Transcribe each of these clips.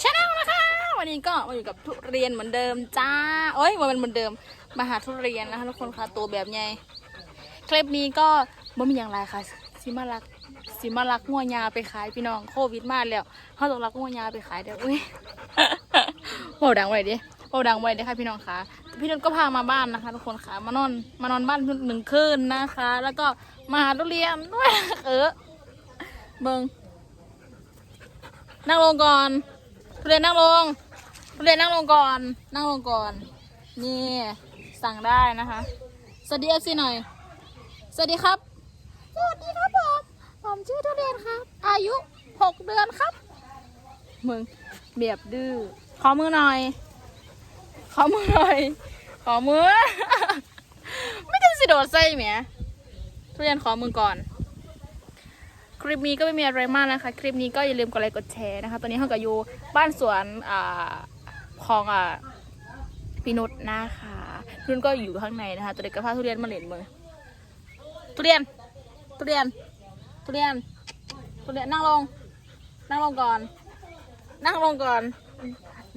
ชาแนลนะคะ วันนี้ก็มาอยู่กับทุเรียนเหมือนเดิมจ้าเอ้ยมันเหมือนเดิมมาหาทุเรียนนะคะทุกคนค่ะตัวแบบใหญ่คลิปนี้ก็ไม่มีอย่างไรค่ะสิมารักสิมารักงัวยาไปขายพี่น้องโควิดมาแล้วเขาต้องรักงัวยาไปขายเดี๋ยวอุ้ยโหดังไว้ดิโหดังไว้ดิค่ะพี่น้องค่ะ พี่นุ่นก็พามาบ้านนะคะ ทุกคนค่ะมานอนมานอนบ้านพี่นุ่นหนึ่งคืนนะคะ แล้วก็มาหาทุเรียนด้วยเออเบิงนั่งลงก่อน ทุเรียนนั่งลงทุเรียนนั่งลงก่อน นั่งลงก่อน นี่สั่งได้นะคะ สวัสดีเอฟซีหน่อย สวัสดีครับ สวัสดีครับผม ผมชื่อทุเรียนครับ อายุหกเดือนครับ มึงเบียบดื้อ ขอมือหน่อย ขอมือหน่อย ขอมือ ไม่ได้สิโดดใส่แหมทุเรียนขอมือก่อน คลิปนี้ก็ไม่มีอะไรมากนะคะ คลิปนี้ก็อย่าลืมกดไลค์กดแชร์นะคะ ตอนนี้เขาก็อยู่ บ้านสวนอ่าของอ่าพี่นุชนะคะพี่นุชก็อยู่ข้างในนะคะตัวเด็กก็พาทุเรียนมาเล่นมือทุเรียนทุเรียนทุเรียนทุเรียนนั่งลง นั่งลงก่อน นั่งลงก่อน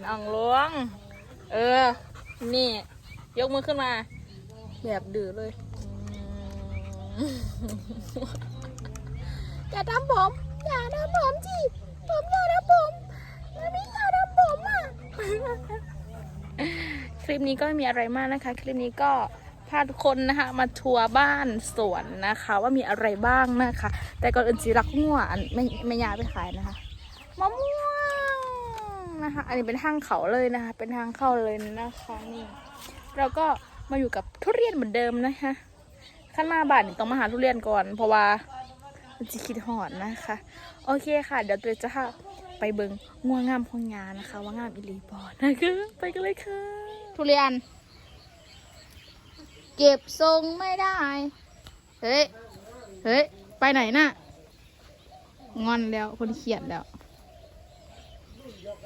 นั่งลง เออ นี่ ยกมือขึ้นมา แบบดื้อเลย อย่าทำผม อย่าทำผมจีผมอย่าทำผมมันไม่อย่าทำผมอะ คลิปนี้ก็ไม่มีอะไรมากนะคะ คลิปนี้ก็พาทุกคนนะคะ มาทัวร์บ้านสวนนะคะ ว่ามีอะไรบ้างนะคะ แต่ก่อนอื่นจีรักงัวอันไม่ไม่ยาไปขายนะคะมะม่วงนะคะ อันนี้เป็นทางเขาเลยนะคะ เป็นทางเข้าเลยนะคะนี่เราก็มาอยู่กับทุเรียนเหมือนเดิมนะคะขั้นมาบ้านต้องมาหาทุเรียนก่อน เพราะว่ามันจะคิดหอดนะคะ โอเคค่ะ เดี๋ยวตัวจะพา ไปเบิงง่วงงามของงานนะคะ ว่างามอิลีบอนะคะไปกันเลยค่ะ ทุเรียน เก็บทรงไม่ได้ เฮ้ย เฮ้ย ไปไหนน่ะ งอนแล้วคนเขียดแล้ว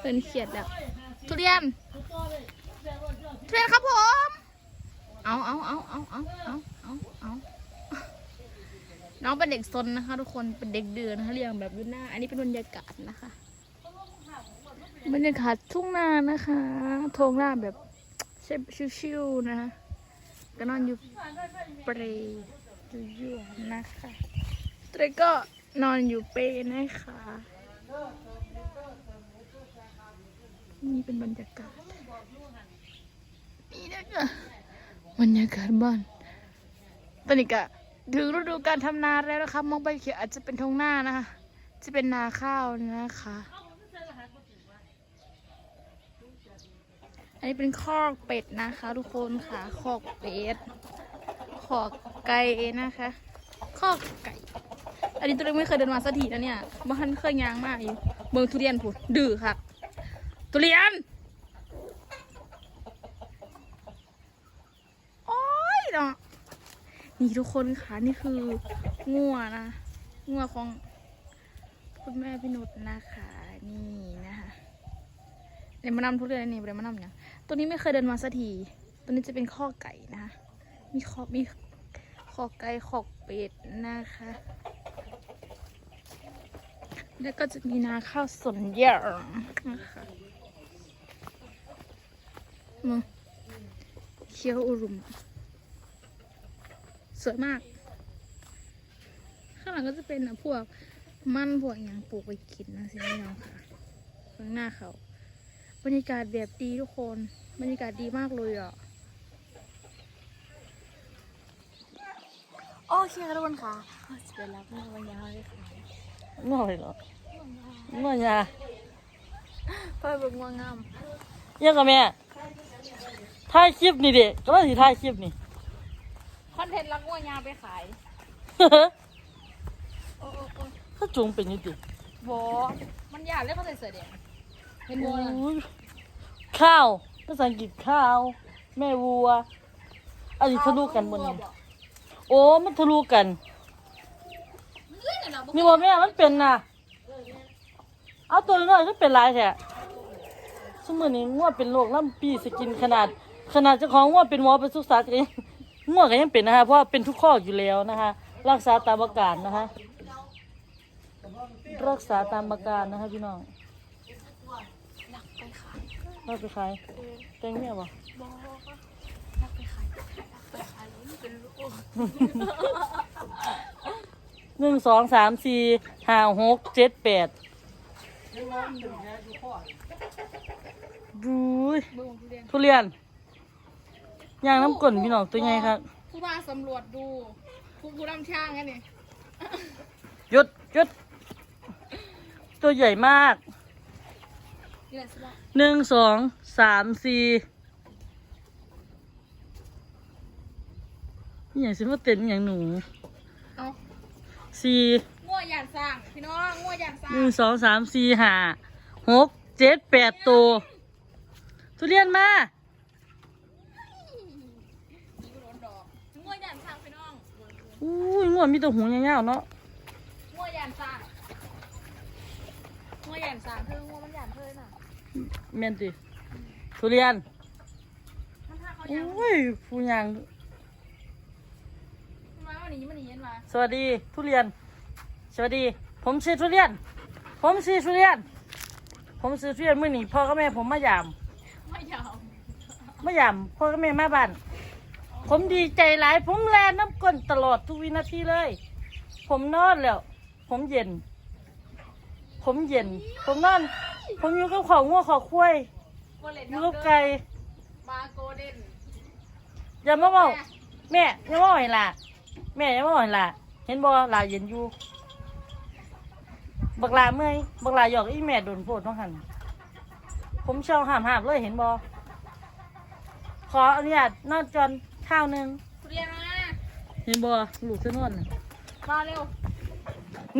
คนเขียดแล้วทุเรียน ทุเรียนครับผม เอาเอาเอาเอาเอาเอาเอาเอาน้องเป็นเด็กซนนะคะ ทุกคนเป็นเด็กเดือนนะคะเรียงแบบยุ่หน้า อันนี้เป็นบรรยากาศนะคะ รรยากาศทุ่งนานะคะทงหน้าแบบชิวๆนะคะก็นอนอยู่เปรย์อยู่ๆนะคะเตรก็นอนอยู่เปรย์นะคะ นี่เป็นบรรยากาศ นี่นะคะบรรยากาศบ้านตอนนี้ก็ถึงฤดูการทำนาแล้วนะคะ มองไปเขียวอาจจะเป็นทงหน้านะคะ จะเป็นนาข้าวนะคะ อันนี้เป็นคอกเป็ดนะคะ ทุกคนค่ะคอกเป็ดคอกไก่นะคะคอกไก่ อันนี้ตัวเองไม่เคยเดินมาสักทีนะเนี่ยบ้านเคยยางมากอยู่เมืองทุเรียนผุดดื้อค่ะทุเรียนโอ้ยเนาะนี่ทุกคนค่ะนี่คืองัวนะงัวของคุณแม่พี่นุชนะคะ นี่นะคะ เดี๋ยวมานำทุเรียนนี่เดี๋ยวมานำเนี่ยตัวนี้ไม่เคยเดินมาสักที ตัวนี้จะเป็นข้อไก่นะคะมีข้อมีข้อไก่ข้อเป็ดนะคะ แล้วก็จะมีนาข้าวสนยางนะคะมึงเคี้ยวอุรุม สวยมาก ข้างหลังก็จะเป็นอะพวกมันพวกอย่างปลูกไปกินนะสิพี่น้องค่ะข้างหน้าเขา รรยากาศแบบดีทุกคน บรรยากาศดีมากเลยอะ โอเคค่ะทุกคนค่ะจะไปรับงวันยาวเลยค่ะง่อยเหรอง่อยยาเพื่อเบิ่งว่างามยังกับแม่ถ่ายคลิปนี่เด็กก็ว่าสิถ่ายคลิปนี่คอนเทนต์รักงัวยาวไปขายโอ้โอ้โอ้ก็จุงเป็นอยี่ติโบมันอยากเล่นเขาใส่เสื้อแดงเห็นโบนะโอ้ย ข้าวภาษาอังกฤษข้าว แม่วัว อันนี้ทะลุกันบนนี้โอ้มันทะลุกัน นี่ว่แม่มันเป็นน่ะ เอาตัวน้อยก็เป็นลายแท้สมือนี้ง่วเป็นโรคลำปีสกินขนาด ขนาดเจ้าของง่วเป็นหมอเป็นสุกษาก็ยังง่วก็ยังเป็นนะคะเพราะเป็นทุกข้ออยู่แล้วนะคะ รักษาตามอาการนะคะ รักษาตามอาการนะคะพี่น้อง เราไปขายแตงเมียบ่บอกว่ากไปขายรักไปขายล้วนี่เป็นลูกหนึ่งสองสามสี่ห้าหกเจ็ดแปดดูทุเรียนทุเรียนยางน้ำก้นพี่น้องตัวใหญ่ครับผู้มาสำรวจดู ผู้ผู้นำช่างไงนี่หยุดหยุดตัวใหญ่มาก หละสิละหนึ่งสองสามสี่อหย่างสิมาเต้นอหย่างหนูเอาสี่งัวหยานสร้างพี่น้องงัวหยานสร้าหงนึ่งสองสามสี่ห้าหกเจ็ดแปดตัวทุเรียนมานี่ก็โดนดอกงัวหยานสร้างพี่น้องอุ้ยงวดมีแตัวหูยาวๆเนาะงัวหยานสร้างงัวหยานสร้างคืองัวมันหยานเพิ่น น่ะเมียนติทุเรียนมันพาเขาโอหยาน้ยผู้ยังมาวันนี้มันหนีมาสวัสดีทุเรียน สวัสดี ผมชื่อทุเรียน ผมชื่อทุเรียน ผมชื่อทุเรียนมื่อนี้พ่อกับแม่ผมมายามไม่ยาวมายามพ่อกับแม่มาบ้าน ผมดีใจหลาย ผมแลน้ำก้นตลอดทุกวินาทีเลย ผมนอนแล้ว ผมเย็น ผมเย็น ผมนอน ผมอยู่กับของงัวขอคุ้ยโกเลนอยู่กับไก่มาโกเด้นอย่ามาบอกแม่อย่ามาบอกเห็นล่ะแม่อย่ามาบอกเห็นล่ะเห็นบ่ลาเย็นอยู่บักลาเมื่อยบักลาหยอกอีแม่โดนโพดต้องหันผมเช่าห้ามห้ามเลยเห็นบ่ขออนุญาตนอนจอนข้าวหนึ่งทุเรียนมาเห็นบ่ลูกเส้นนวลน่ะมาเร็ว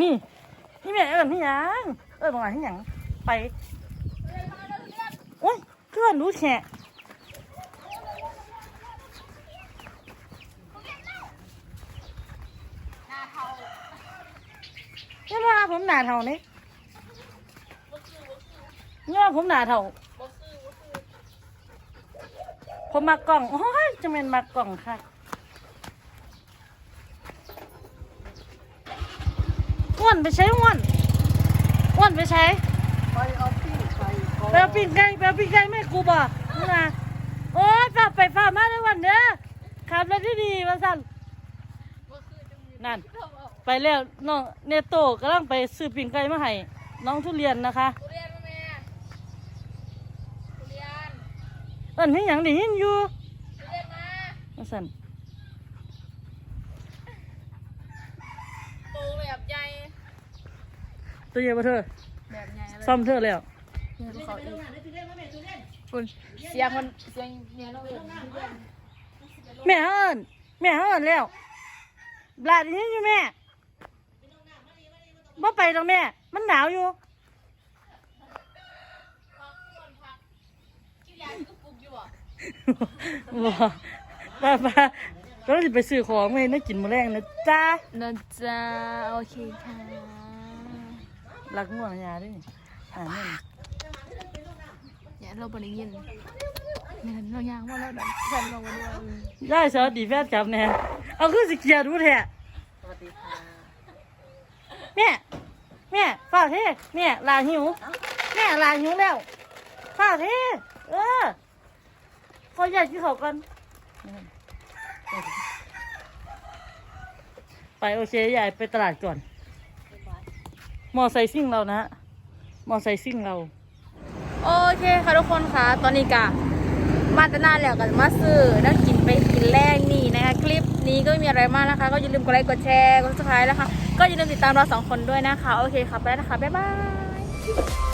นี่นี่แม่เอิญที่ยัง เอิญบอกว่าที่ยัง ไปโอ้ยเพื่อนรู้แฉะนี่ว่าผมหนาเท่านี่เรียว่าผมหนาเท่าผมมากล่อง โอ้ยจะเป็นมากล่องค่ะอ้วนไปใช้อ้วนอ้วนไปใช้ ไปเอาปิ้งไก่ก่อนไปเอาปิ้งไก่ไปเอาปิ้งไก่แม่กูบ่นี่นะโอ้ยฝากไปฝากมาในวันเด้อขับรถที่ดีมาสั่นบ่ซื้อจังมีนั่นเท่าเอาไปแล้วน้องเนโตกำลังไปซื้อปิ้งไก่มาให้น้องทุเรียนนะคะทุเรียนมาแม่ทุเรียนเอิ้นให้หยังได้ยินอยู่ทุเรียนมามาสั่นโตแบบใหญ่ตัวใหญ่บ่เธอ ซ่อมเธอแล้วคุณเสียงมันเสียงเนี่ยเราเอิ้นทุเรียนแม่เอิ้นแม่เอิ้นแล้วบลาดได้ยินอยู่แม่บ่ไปดอกแม่ มันหนาวอยู่กินยาก็ปลุกอยู่บ่บ่ป้าป้าเราจะไปซื้อของไม่ได้กินมื้อแรงนะจ้านะจ๊ะโอเคค่ะรักง่วงยาด้วย อ่านี่เนี่ยเราบ่ได้ยินเนี่ยเรายางว่าแล้วดันฉันเราบ่ด้วยได้สวัสดีแฟนครับแน่เอาคือสิเกียร์ดูแท้สวัสดีค่ะแม่แม่ฝากเท่แม่ลาหิวแม่ลาหิวแล้วฝากเท่เออขออยากกินข้าวกันไปโอเคยายไปตลาดก่อน มอไซค์ซิ่งเรานะฮะ มอไซค์ซิ่งเรา โอเคค่ะทุกคนค่ะ ตอนนี้กะมาตนาแล้วกันมาซื้อนักกินไปกินแรกนี่นะคะ คลิปนี้ก็ไม่มีอะไรมากนะคะ ก็อย่าลืมกดไลค์กดแชร์กดซับสไครต์นะคะ ก็อย่าลืมติดตามเราสองคนด้วยนะคะ โอเคค่ะไปแล้วนะคะ บ๊ายบาย